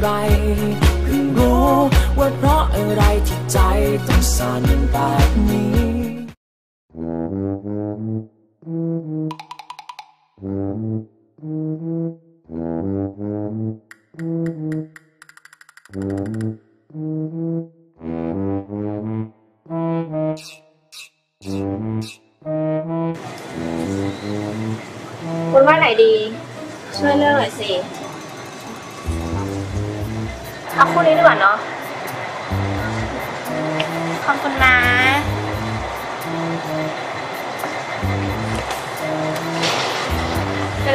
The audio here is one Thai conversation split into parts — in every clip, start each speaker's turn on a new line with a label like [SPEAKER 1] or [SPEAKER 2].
[SPEAKER 1] ไรเพิ่งรู้ว่าเพราะอะไรที่ใจต้องสั่นแบบนี้
[SPEAKER 2] ไป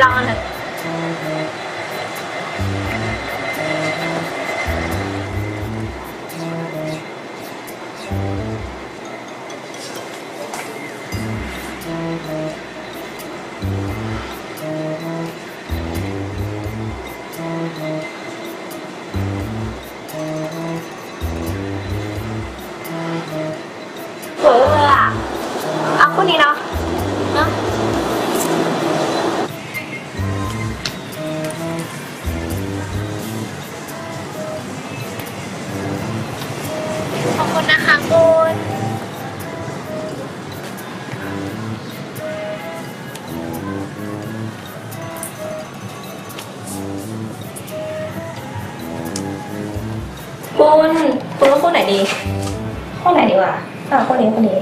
[SPEAKER 2] คุณว่าคู่ไหนดีคู่ไหนดีวะอะคู่นี้คู่นี้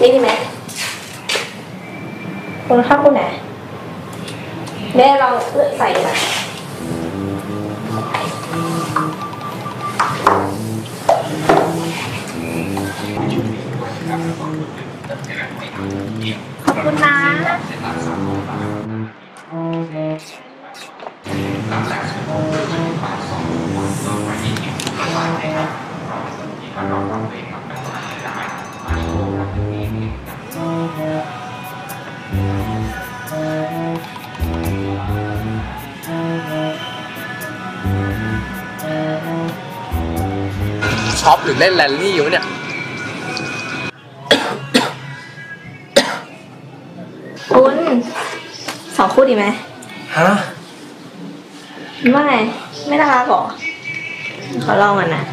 [SPEAKER 2] นี่ดีไหมคุณชอบคู่ไหนแม่ลองเลือกใส่ดีกว่าขอบคุณนะ
[SPEAKER 3] ช็อปหรือเล่นแรลลี่อยู่เนี่ย
[SPEAKER 2] คุณสองคู่ดีไหม
[SPEAKER 3] ฮะ
[SPEAKER 2] ว่าไงไม่น่ารักเหรอ ขอลองกันนะ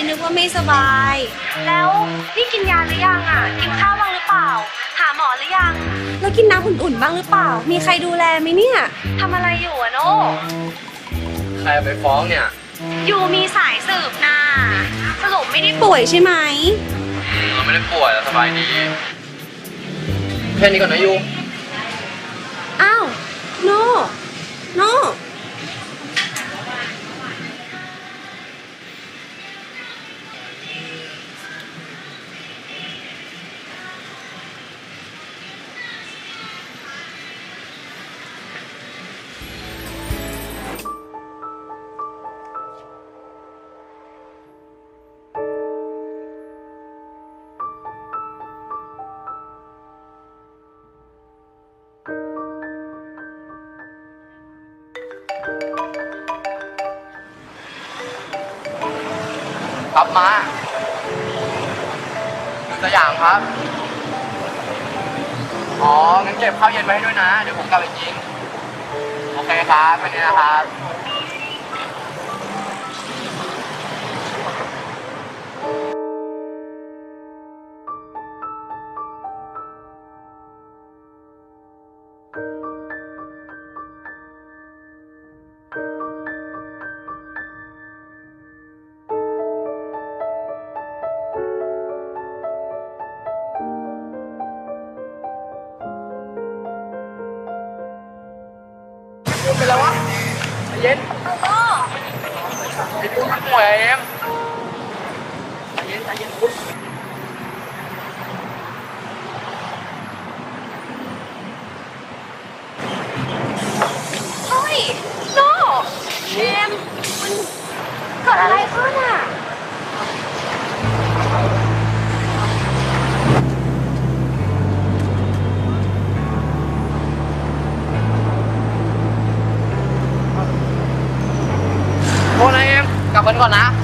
[SPEAKER 4] เลยนึกว่าไม่สบาย แล้วนี่กินยาหรือยังอะ กินข้าวบ้างหรือเปล่า หาหมอหรือยัง แล้วกินน้ำอุ่นๆบ้างหรือเปล่า มีใครดูแลไหมเนี่ยทำอะไรอยู่อะโน
[SPEAKER 3] ใครเอาไปฟ้องเนี่ย
[SPEAKER 4] อยู่มีสายสืบนะสรุปไม่ได้ป่วยใช่ไหม
[SPEAKER 3] อืมเราไม่ได้ป่วยแต่สบายดีแค่นี้ก่อนนะยู
[SPEAKER 4] อ้าวโนโน
[SPEAKER 3] ครับมาดูตัวอย่างครับ อ๋อ งั้นเก็บข้าวเย็นไว้ให้ด้วยนะ เดี๋ยวผมกลับไปกิน โอเคครับวันนี้นะ
[SPEAKER 5] ครั
[SPEAKER 3] บ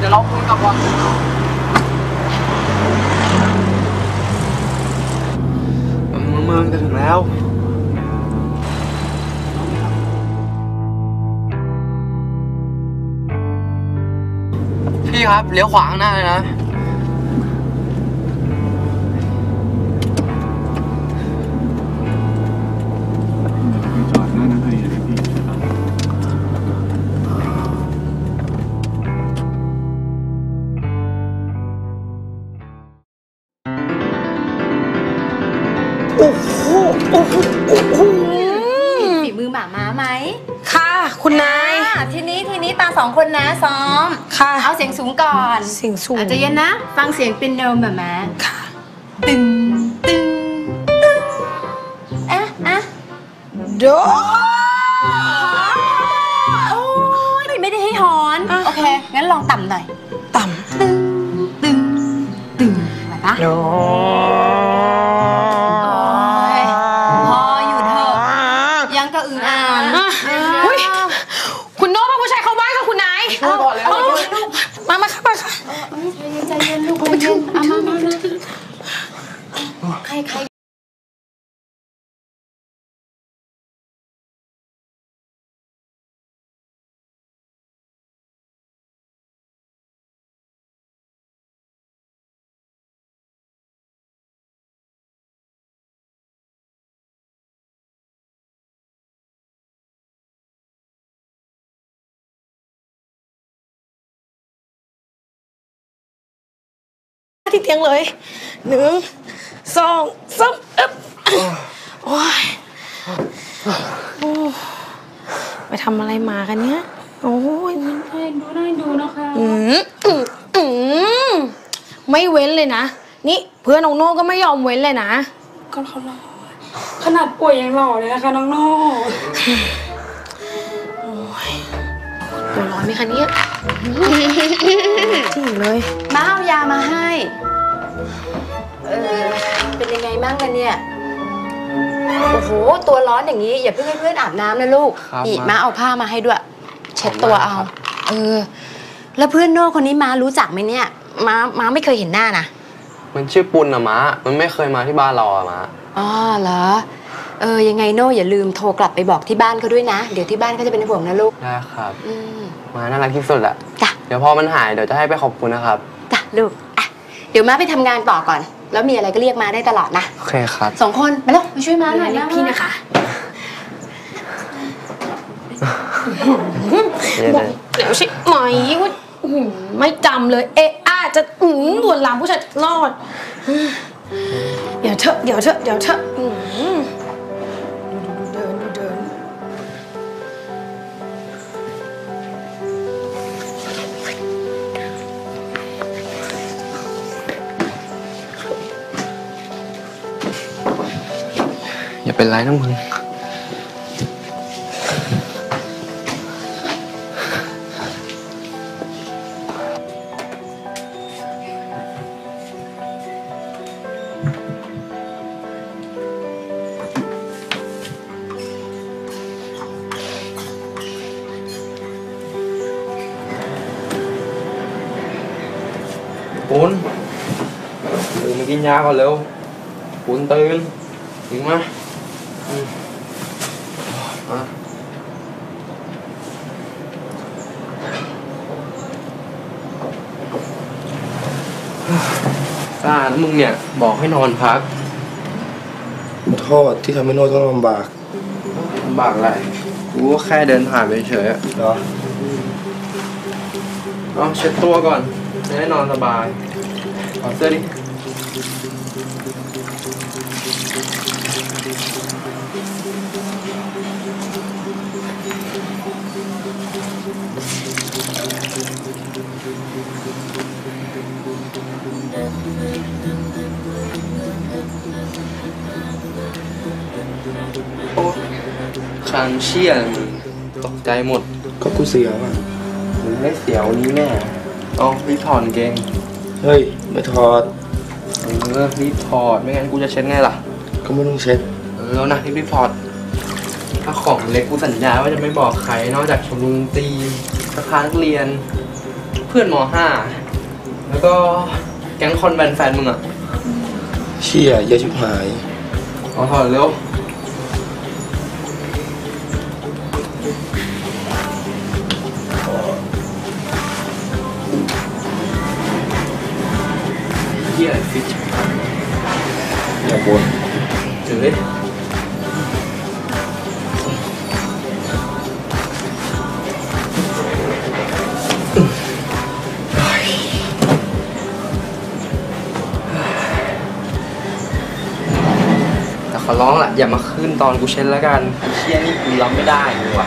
[SPEAKER 3] ดี๋ยวเราคุยกับก่อน
[SPEAKER 6] เมืองจะถึงแล้ว
[SPEAKER 3] พี่ครับเลี้ยวขวาข้างหน้าเลยนะ
[SPEAKER 7] สองคนนะซ้อม
[SPEAKER 5] ค่ะ
[SPEAKER 7] เอาเสียงสูงก่อน
[SPEAKER 5] เสียงสูง
[SPEAKER 7] อาจจะเย็นนะ ฟังเสียงเป็นโนมแบบแม่
[SPEAKER 5] ค่ะ
[SPEAKER 7] ตึงตึงตึงเอ๊ะเอ๊ะ
[SPEAKER 5] โด
[SPEAKER 7] โอ้ยไม่ได้ให้หอน โอเค งั้นลองต่ำหน่อย
[SPEAKER 5] ต่
[SPEAKER 7] ตึงตึงตึงไหวปะำ
[SPEAKER 5] โด
[SPEAKER 7] โอ้ยพออยู่เถอะยังกระอึ่งอ่าน
[SPEAKER 5] มามาค่ะมาค่ะ
[SPEAKER 7] ใจเย็นลูกใจเย็นเอา
[SPEAKER 5] ที่เตียงเลยหนึ่งสองสามเอ๊บโอ้ยโอ้ไปทำอะไรมากันเนี้ยโอ้ย
[SPEAKER 7] ดูได้ดูนะคะ
[SPEAKER 5] อืมอืมอืมไม่เว้นเลยนะ นี่เพื่อนน้องโน่ก็ไม่ยอมเว้นเลยนะ
[SPEAKER 8] ก็เขาหล่อขนาดป่วยยังหล่อเลยนะคะน้องโน่
[SPEAKER 5] ตัวร้อนไหมคะเนี่ยจริงเลย
[SPEAKER 7] มาเอายามาให้ เออ เป็นยังไงบ้างกันเนี่ย โอ้โห ตัวร้อนอย่างนี้ อย่าเพิ่งให้เพื่อนอาบน้ำนะลูก
[SPEAKER 3] ครับ
[SPEAKER 7] นี่
[SPEAKER 3] มา
[SPEAKER 7] มาเอาผ้ามาให้ด้วย เช็ดตัวเอา
[SPEAKER 3] ขอบคุณมากครับ
[SPEAKER 7] เออ แล้วเพื่อนโน่คนนี้มารู้จักไหมเนี่ย มามาไม่เคยเห็นหน้านะ
[SPEAKER 3] มันชื่อปุณอะมะมันไม่เคยมาที่บ้านเราอะมะ
[SPEAKER 7] อ๋อเหรอ เออยังไงโน่อย่าลืมโทรกลับไปบอกที่บ้านเขาด้วยนะ เดี๋ยวที่บ้านเขาจะเป็นห่วงนะลูก
[SPEAKER 3] ได้ครับ
[SPEAKER 7] อืม
[SPEAKER 3] มาน่ารักที่สุดอะ
[SPEAKER 7] จ้ะ
[SPEAKER 3] เดี๋ยวพอมันหายเดี๋ยวจะให้ไปขอบคุณนะครับ
[SPEAKER 7] จ้ะลูกอะเดี๋ยวมาไปทำงานต่อก่อน แล้วมีอะไรก็เรียกมาได้ตลอดนะ
[SPEAKER 3] โอเคครับ
[SPEAKER 7] สองคนมาแล้วมาช่วยมาหน่อย
[SPEAKER 5] เรียกพี่นะคะ
[SPEAKER 3] เย็น
[SPEAKER 5] บอ
[SPEAKER 3] เล
[SPEAKER 5] ก
[SPEAKER 3] ย
[SPEAKER 5] แล้วใช่ไหมว่าอื้อหือไม่จำเลย เอะอาจจะอืมลวนลามผู้ชายรอดอืมเดี๋ยวเถอะเดี๋ยวเถอะเดี๋ยวเถอะอืมดู เป็
[SPEAKER 3] นไรนะมึงปุนตื่นมากินยาก่ ซ่านะมึงเนี่ย บอกให้นอนพัก
[SPEAKER 6] ขอโทษที่ทำให้โน่ต้องลำบาก
[SPEAKER 3] ลำบากอะไรกูก็แค่เดินผ่านไปเฉยๆอะ
[SPEAKER 6] เหรอ
[SPEAKER 3] เอาเช็ดตัวก่อนจะได้นอนสบายถอดเสื้อดิ ฟังเชี่ยอะไรมึงตกใจหมด
[SPEAKER 6] ก็กูเสียวอะ
[SPEAKER 3] มึงไม่เสียวนี้แน่เอารีบถอดกางเกง
[SPEAKER 6] เฮ้ยไม่ถอด
[SPEAKER 3] เออรีบถอดไม่งั้นกูจะเช็ดไงล่ะ
[SPEAKER 6] ก็ไม่ต้องเช็ด
[SPEAKER 3] เออแล้วนะรีบรีบถอดถ้าของเล็กกูสัญญาว่าจะไม่บอกใครนอกจากชมรมดนตรีสภานักเรียน เพื่อนมห้าแล้วก็แก๊งคอนแวนแฟนมึงอะ
[SPEAKER 6] เชี่ยเยอะชิบหาย
[SPEAKER 3] เอาถอดเร็ว เฮียฟิช
[SPEAKER 6] อย่าบน
[SPEAKER 3] ถือดิแต่ขอร้องแหละอย่ามาขึ้นตอนกูเช็ดแล้วกันเชี่ยนี่กูรับไม่ได้เลยว่ะ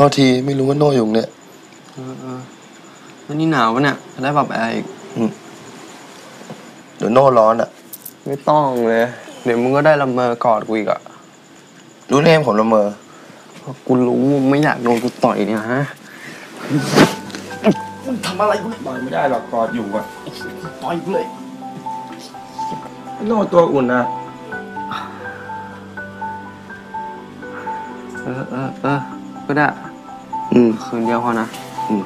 [SPEAKER 6] โทษทีไม่รู้ว่าโน่อยู่เนี่ย
[SPEAKER 3] เออเออวันนี้หนาวปะเนี่ยจะได้ปรับแอร์อีก
[SPEAKER 6] เดี๋ยวโน่ร้อนอะ
[SPEAKER 3] ไม่ต้องเลย เดี๋ยวมึงก็ได้ละเมอกอดกูอีกอะ
[SPEAKER 6] รู้แน่ผมละเมอ
[SPEAKER 3] กูรู้มึงไม่อยากโดนกูต่อยเนี่ยฮะ
[SPEAKER 6] ทำอะไรกูต่อยไม่ได้หรอกกอดอยู่อะต่อยกูเลย โน่ตัวอุ่นนะ
[SPEAKER 3] เออเออเออก็ได้
[SPEAKER 6] อืม
[SPEAKER 3] คืนเดียวพอนะ
[SPEAKER 6] อืม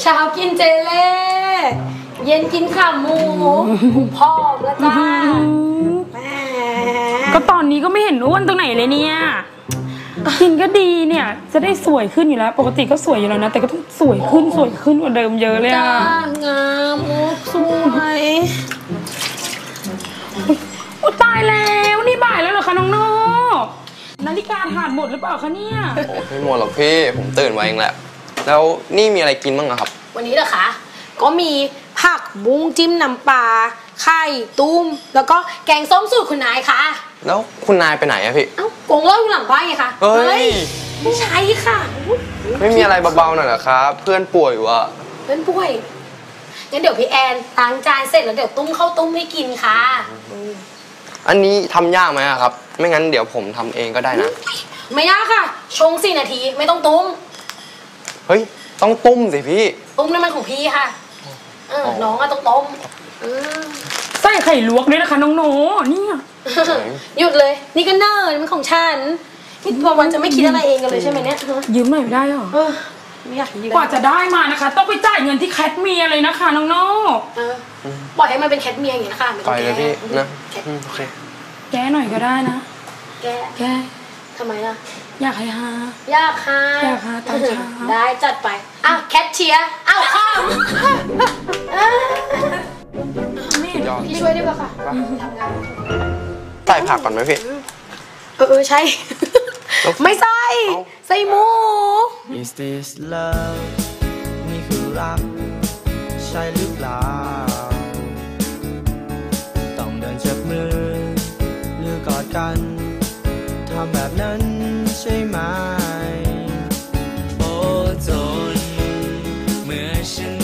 [SPEAKER 5] เช้ากินเจเล่เย็นกินขาหมูพ่อมแล้วจ้าแหม
[SPEAKER 8] ก็ตอนนี้ก็ไม่เห็นอ้วนตรงไหนเลยเนี่ย กินก็ดีเนี่ย จะได้สวยขึ้นอยู่แล้ว ปกติก็สวยอยู่แล้วนะ แต่ก็ต้องสวยขึ้นสวยขึ้นกว่าเดิมเยอะเลย
[SPEAKER 5] จ้า
[SPEAKER 8] อะ
[SPEAKER 5] งามโอ้สวย
[SPEAKER 8] อุยตายแล้วนี่บ่ายแล้วเหรอคะน้องโน่นาฬิกาถ่านหมดหรือเปล่าคะเนี่ย
[SPEAKER 3] โอ้ไม่หมดหรอกพี่ ผมตื่นมาเองแหละ แล้วนี่มีอะไรกินบ้างอะครับ
[SPEAKER 5] วันนี้เหรอคะ ก็มีผักบุ้งจิ้มน้ำปลาไข่ตุ้ม แล้วก็แกงส้มสูตรคุณนายค่ะ
[SPEAKER 3] แล้วคุณนายไปไหนอะพี่
[SPEAKER 5] เอ้ากงเล่าอยู่หลังบ้านไงคะ
[SPEAKER 3] เฮ้ย
[SPEAKER 5] ไม่ใช่ค่ะอุ๊ย
[SPEAKER 3] ไม่มีอะไรเบาๆหน่อยเหรอครับ เพื่อนป่วยอยู่อะ
[SPEAKER 5] เป็นป่วยงั้นเดี๋ยวพี่แอนล้างจานเสร็จแล้วเดี๋ยวตุ้มเข้าวตุ้มให้กินค่ะ
[SPEAKER 3] อันนี้ทำยากไหมอะครับ ไม่งั้นเดี๋ยวผมทำเองก็ได้นะ
[SPEAKER 5] ไม่ยากค่ะ ชงสี่นาทีไม่ต้องตุ้ม
[SPEAKER 3] เฮ้ย ต้องตุ้มสิพี่
[SPEAKER 5] ตุ้มน้ำมันของพี่ค่ะ เออ น้องอะต้องต้มเออ
[SPEAKER 8] ใส่ไข่ลวกด้วยนะคะน้องโน่เนี่ย
[SPEAKER 5] หยุดเลย นี่ก็เนิ่นมันของฉันนี่พอวันจะไม่คิดอะไรเองกันเลยใช่ไหมเนี่ยฮะ
[SPEAKER 8] ยืมหน่อยไม่ได้หรอ
[SPEAKER 5] เออไม่อยากยืม
[SPEAKER 8] กว่าจะได้มานะคะ ต้องไปจ่ายเงินที่แคทเมียเลยนะคะน้องโน่
[SPEAKER 5] เออปล่อยให้มันเป็นแคทเมียอย่างนี้นะคะไม่
[SPEAKER 3] ไป
[SPEAKER 5] ต้อง
[SPEAKER 3] เลย
[SPEAKER 5] แก้
[SPEAKER 3] พี่นะ
[SPEAKER 5] แคท
[SPEAKER 3] อืมโอเค
[SPEAKER 8] แกหน่อยก็ได้นะ
[SPEAKER 5] แก้
[SPEAKER 8] แก
[SPEAKER 5] ทำไมล่ะ
[SPEAKER 8] อยากให้ฮา
[SPEAKER 5] ยากค่ะ
[SPEAKER 8] ยากค่ะตอนเช้า
[SPEAKER 5] ได้จัดไป อ้าวแคทเชียร์อ้าวข้ามอะ
[SPEAKER 8] นี่
[SPEAKER 3] ยอด
[SPEAKER 5] พี่ช่วยได้ปะค่ะทำงาน
[SPEAKER 3] ใส่ผักก่อนไหมพี่
[SPEAKER 5] เออเออใช่ ไม่ใส่
[SPEAKER 3] เอ้า
[SPEAKER 5] ใส่หมู
[SPEAKER 1] Is this love นี่คือรัก ใช่หรือเปล่า ต้องเดินจับมือ หรือกอดกันแบบนั้นใช่ไหม โอ้จนเมื่อฉัน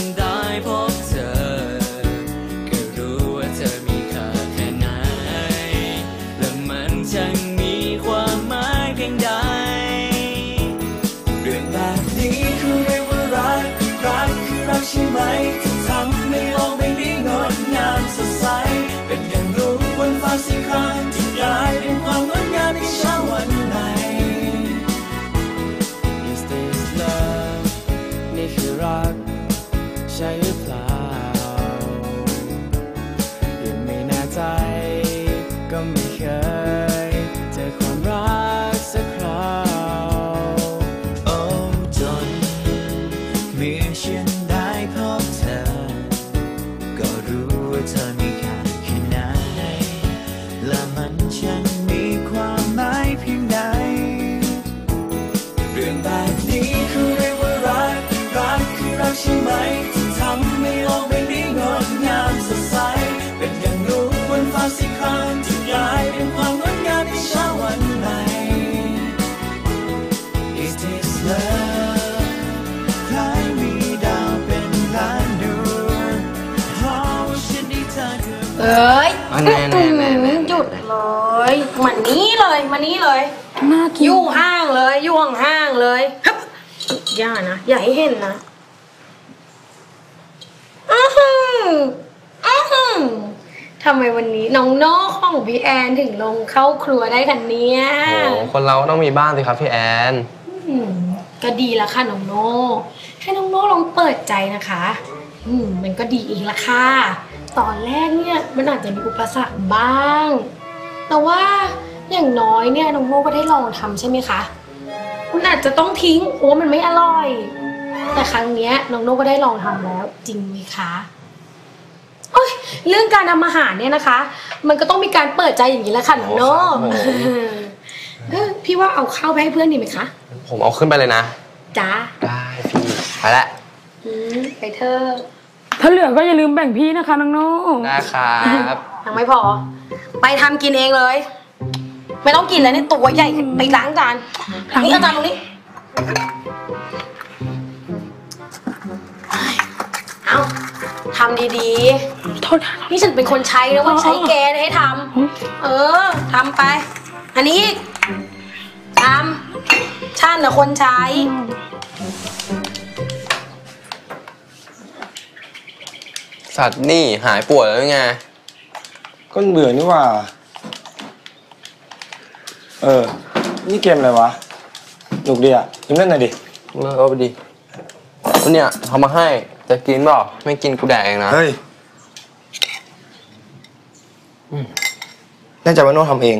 [SPEAKER 1] เอ้ยอันแน่แน่แน่แน่หยุดเลยมานี้เล
[SPEAKER 5] ยมานี้เลยน่า
[SPEAKER 8] กิน
[SPEAKER 5] ยุ่งห้างเลยยุ่งห้างเลยฮึบอย่านะอย่าให้เห็นนะอ้าวหืออ้าวหือทำไมวันนี้น้องโน่ของพี่แอนถึงลงเข้าครัวได้กันเนี่ย
[SPEAKER 3] โอ้คนเราก็ต้องมีบ้างสิครับพี่แอน
[SPEAKER 5] อืมก็ดีละค่ะน้องโน่ให้น้องโน่ลองเปิดใจนะคะ อืมมันก็ดีเองละค่ะ ตอนแรกเนี่ยมันอาจจะมีอุปสรรคบ้าง แต่ว่าอย่างน้อยเนี่ยน้องโน่ก็ได้ลองทำใช่ไหมคะคุณอาจจะต้องทิ้งโอ้มันไม่อร่อย แต่ครั้งเนี้ยน้องโน่ก็ได้ลองทำแล้วจริงไหมคะโอ้ยเรื่องการทำอาหารเนี่ยนะคะ มันก็ต้องมีการเปิดใจอย่างนี้แหละค่ะน้องโน่
[SPEAKER 3] โอ้ครับผม
[SPEAKER 5] เออพี่ว่าเอาข้าวไปให้เพื่อนดีไหมคะ
[SPEAKER 3] ผมเอาขึ้นไปเลยนะ
[SPEAKER 5] จ้า
[SPEAKER 3] ได้พี่ไปละ
[SPEAKER 5] อืมไปเถอะ
[SPEAKER 8] ถ้าเหลือก็อย่าลืมแบ่งพี่นะคะน้องโน่
[SPEAKER 3] ได้ครับ
[SPEAKER 5] ยังไม่พอ ไปทำกินเองเลย ไม่ต้องกินแล้วเนี่ยตัวใหญ่ไปล้างจานนี่เอาจานตรงนี้เอาทำดี
[SPEAKER 8] โทษค่ะ
[SPEAKER 5] ๆ นี่ฉันเป็นคนใช้นะว่าใช้แกนะให้ทำเออทำไป อันนี้อีกทำฉันนะคนใช้
[SPEAKER 3] สัตว์นี่หายปวดแล้วไง
[SPEAKER 6] ก็เบื่อนี่หว่า เออ นี่เกมอะไรวะหนุกดีอะยิ้มเล่นหน่อยดิ
[SPEAKER 3] เลิกเอาไปดิวันเนี่ยทำมาให้จะกินเปล่าไม่กินกูแดกเองนะ
[SPEAKER 6] เฮ้ยแน่ใจว่าโน่ทำเอง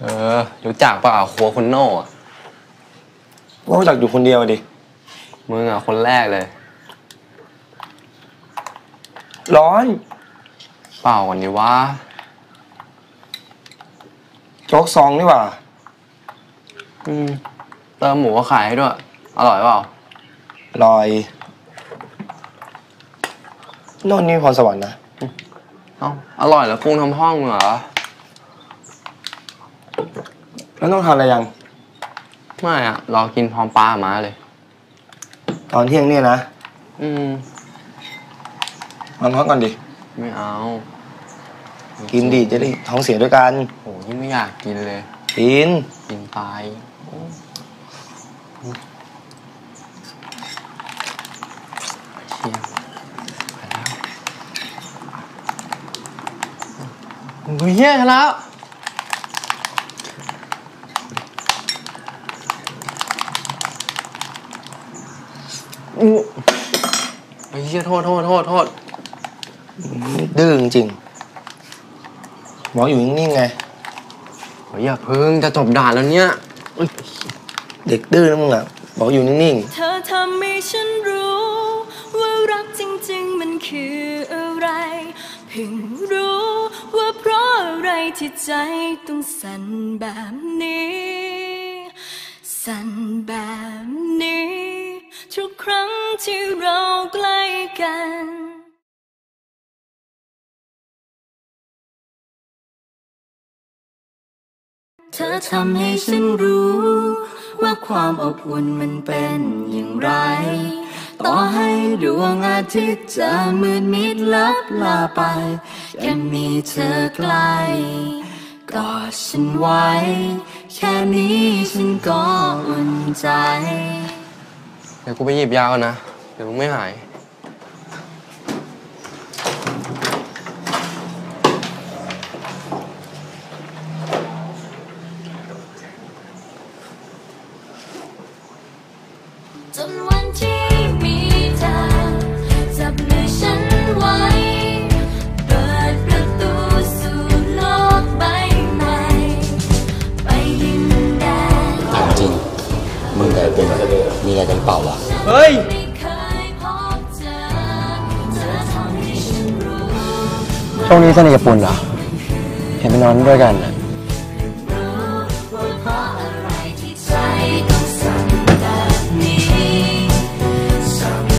[SPEAKER 3] เออรู้จักเปล่าครัวคุณโน่อะ
[SPEAKER 6] ว่ารู้จักอยู่คนเดียวดิ
[SPEAKER 3] มึงอะคนแรกเลย
[SPEAKER 6] ร้อน
[SPEAKER 3] เปล่าก่อนดิวะ
[SPEAKER 6] โจ๊กซองนี่หว่า
[SPEAKER 3] อืมเติมหมูก็ขายให้ด้วย อร่อยเปล่า
[SPEAKER 6] ลอยโน่นนี่พรสวรรค์นะ
[SPEAKER 3] เอ้าอร่อยแล้วปรุงทำห้องมึงเหรอ
[SPEAKER 6] แล้วต้องทานอะไรยัง
[SPEAKER 3] ไม่อะรอกินพร้อมปลามาเลย
[SPEAKER 6] ตอนเที่ยงเนี่ยนะ
[SPEAKER 3] อืม
[SPEAKER 6] มันพักก่อนดิ
[SPEAKER 3] ไม่เอา
[SPEAKER 6] กินดิจะได้ท้องเสียด้วยกัน
[SPEAKER 3] โหยิ่งไม่อยากกินเลย
[SPEAKER 6] กิน
[SPEAKER 3] กินไปเชียร์ไปแล้วโอ้ยเฮียแล้วอู้ไอ้เหี้ยโทษโทษโทษโทษ
[SPEAKER 6] ดื้อจริงๆหมออยู่นิ่งๆไง
[SPEAKER 3] โอ้ยอย่าเพิ่งจะจบด่านแล้วเนี่ย
[SPEAKER 6] เด็กดื้อนะมึงอะบอกอยู่นิ่ง
[SPEAKER 1] เธอทำให้ฉันรู้ ว่ารักจริงๆมันคืออะไร เพิ่งรู้ว่าเพราะอะไรที่ใจต้องสั่นแบบนี้ สั่นแบบนี้ ทุกครั้งที่เราใกล้กัน
[SPEAKER 9] ทำให้ฉันรู้ ว่าความอบอุ่นมันเป็นอย่างไร ต่อให้ดวงอาทิตย์จะมืดมิดลับลาไปแค่มีเธอใกล้กอดฉันไว้ แค่นี้ฉันก็อุ่นใจ
[SPEAKER 10] เดี๋ยวกูไปหยิบยาก่อนนะ เดี๋ยวมึงไม่หาย
[SPEAKER 3] ช่วงนี้สนิทกับปุ่นเหรอ เห็นไปนอนด้วยกันอะ